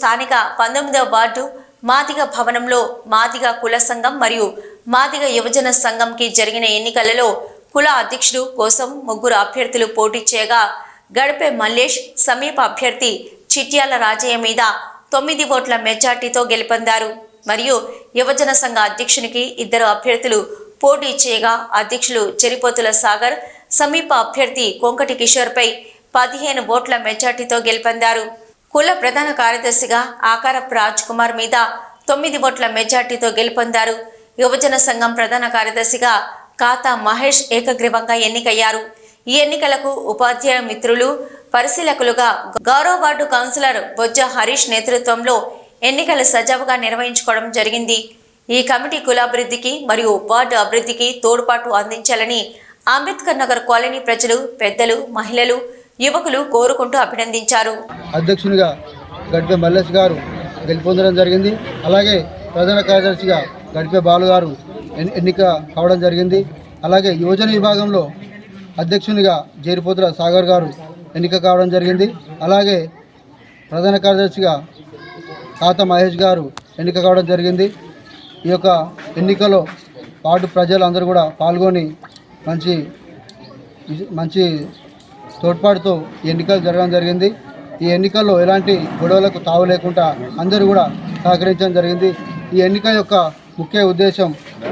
స్థానిక పంతొమ్మిదవ వార్డు మాదిగ భవనంలో మాదిగ కుల సంఘం మరియు మాదిగ యువజన సంఘంకి జరిగిన ఎన్నికలలో కుల అధ్యక్షుడు కోసం ముగ్గురు అభ్యర్థులు పోటీ చేయగా గడిపే మల్లేష్ సమీప అభ్యర్థి చిట్యాల రాజయ్య మీద తొమ్మిది ఓట్ల మెజార్టీతో గెలుపొందారు. మరియు యువజన సంఘ అధ్యక్షునికి ఇద్దరు అభ్యర్థులు పోటీ చేయగా అధ్యక్షులు చెరిపోతుల సాగర్ సమీప అభ్యర్థి కొంకటి కిషోర్పై పదిహేను ఓట్ల మెజార్టీతో గెలుపొందారు. కుల ప్రధాన కార్యదర్శిగా ఆకారపు రాజ్ కుమార్ మీద తొమ్మిది ఓట్ల మెజార్టీతో గెలుపొందారు. యువజన సంఘం ప్రధాన కార్యదర్శిగా కాతా మహేష్ ఏకగ్రీవంగా ఎన్నికయ్యారు. ఈ ఎన్నికలకు ఉపాధ్యాయ మిత్రులు పరిశీలకులుగా గౌరవ వార్డు కౌన్సిలర్ బొజ్జ హరీష్ నేతృత్వంలో ఎన్నికలు సజావుగా నిర్వహించుకోవడం జరిగింది. ఈ కమిటీ కులాభివృద్ధికి మరియు వార్డు అభివృద్ధికి తోడ్పాటు అందించాలని అంబేద్కర్ నగర్ కాలనీ ప్రజలు పెద్దలు మహిళలు యువకులు కోరుకుంటూ అభినందించారు. అధ్యక్షునిగా గడిపే మల్లేష్ గారు గెలుపొందడం జరిగింది. అలాగే ప్రధాన కార్యదర్శిగా గడిపే బాలు గారు ఎన్నిక కావడం జరిగింది. అలాగే యువజన విభాగంలో అధ్యక్షునిగా జైరిపోతుల సాగర్ గారు ఎన్నిక కావడం జరిగింది. అలాగే ప్రధాన కార్యదర్శిగా తాత మహేష్ గారు ఎన్నిక కావడం జరిగింది. ఈ యొక్క ఎన్నికలో వార్డు ప్రజలందరూ కూడా పాల్గొని మంచి మంచి తోడ్పాటుతో ఈ ఎన్నికలు జరగడం జరిగింది. ఈ ఎన్నికల్లో ఎలాంటి గొడవలకు తావు లేకుండా అందరూ కూడా సహకరించడం జరిగింది. ఈ ఎన్నిక యొక్క ముఖ్య ఉద్దేశం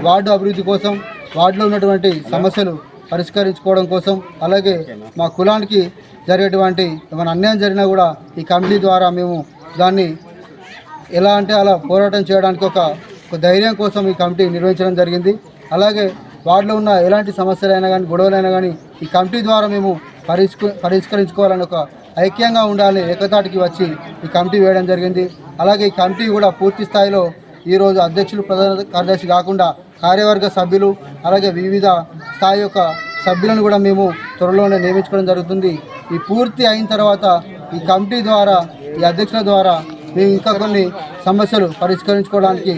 వార్డు అభివృద్ధి కోసం వార్డులో ఉన్నటువంటి సమస్యలు పరిష్కరించుకోవడం కోసం అలాగే మా కులానికి జరిగేటువంటి ఏమైనా అన్యాయం జరిగినా కూడా ఈ కమిటీ ద్వారా మేము దాన్ని ఎలా అంటే అలా పోరాటం చేయడానికి ఒక ఒక ధైర్యం కోసం ఈ కమిటీ నిర్వహించడం జరిగింది. అలాగే వార్డులో ఉన్న ఎలాంటి సమస్యలైనా కానీ గొడవలైనా కానీ ఈ కమిటీ ద్వారా మేము పరిష్క పరిష్కరించుకోవాలని ఒక ఐక్యంగా ఉండాలని ఏకతాటికి వచ్చి ఈ కమిటీ వేయడం జరిగింది. అలాగే ఈ కమిటీ కూడా పూర్తి స్థాయిలో ఈరోజు అధ్యక్షులు ప్రధాన కార్యదర్శి కాకుండా కార్యవర్గ సభ్యులు అలాగే వివిధ స్థాయి యొక్క సభ్యులను కూడా మేము త్వరలోనే నియమించుకోవడం జరుగుతుంది. ఈ పూర్తి అయిన తర్వాత ఈ కమిటీ ద్వారా ఈ అధ్యక్షుల ద్వారా మేము ఇంకా కొన్ని సమస్యలు పరిష్కరించుకోవడానికి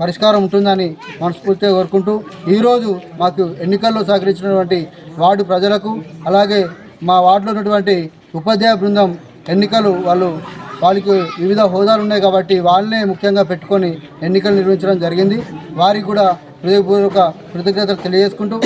పరిష్కారం ఉంటుందని మనస్ఫూర్తిగా కోరుకుంటూ ఈరోజు మాకు ఎన్నికల్లో సహకరించినటువంటి వార్డు ప్రజలకు అలాగే మా వార్డులో ఉన్నటువంటి ఉపాధ్యాయ బృందం ఎన్నికలు వాళ్ళు వాళ్ళకి వివిధ హోదాలు ఉన్నాయి కాబట్టి వాళ్ళనే ముఖ్యంగా పెట్టుకొని ఎన్నికలు నిర్వహించడం జరిగింది. వారికి కూడా హృదయపూర్వక కృతజ్ఞతలు తెలియజేసుకుంటూ